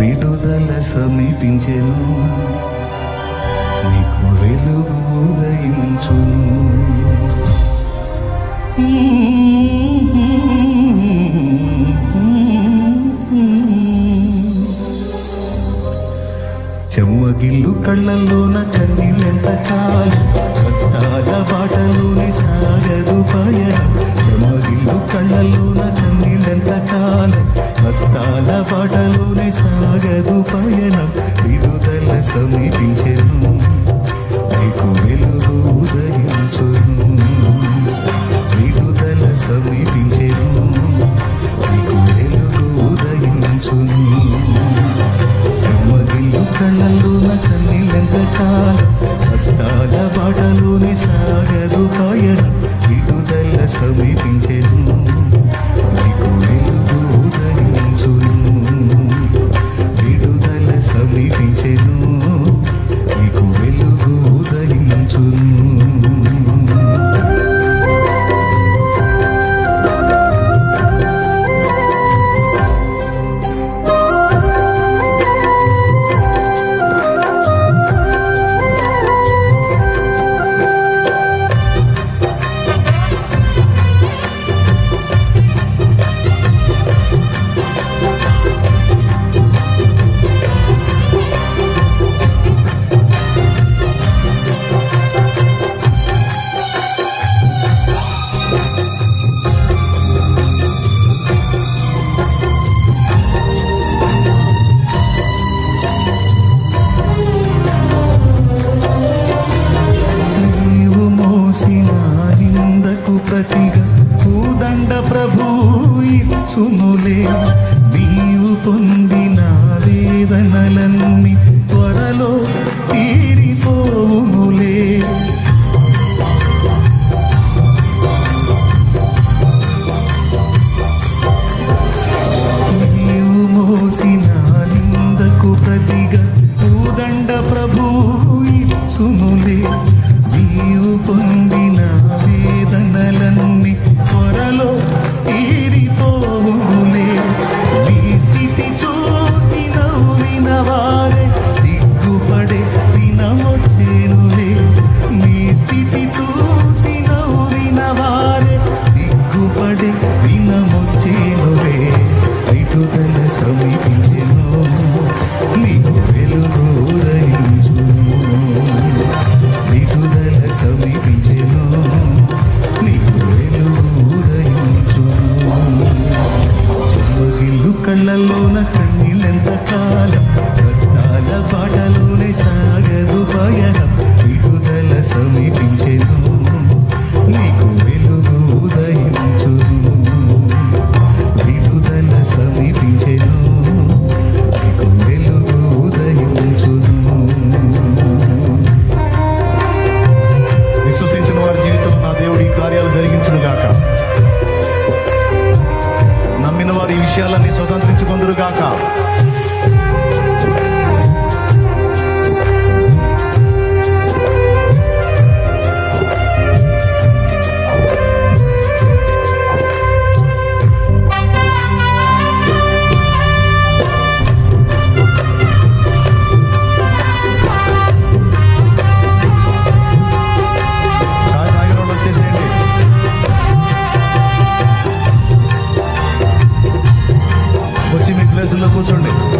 విడుదల సమీపించెను. నీకు వెలుగు ఉదయించును. చెమ్మగిల్లు కళ్ళల్లోన కన్నీళ్ళెంత కాలం సమీపించెను నీకు వెలుగు ఉదయించును. విడుదల సమీపించెను నీకు వెలుగు ఉదయించును. చెమ్మగిల్లు కళ్ళలోన కన్నీళ్ళెంతకాలం కష్టాల బాటలోని సాగదు కాయను విడుదల సమీపించెను ప్రతిగా భూదండ ప్రభు సునులే నీవు పొందిన వేదనలన్నీ త్వరలో తీ కార్యాలు జరిగించునుగాక. నమ్మిన వారు ఈ విషయాలన్నీ స్వతంత్రించుకుందరుగాక. గాక కూర్చోండి.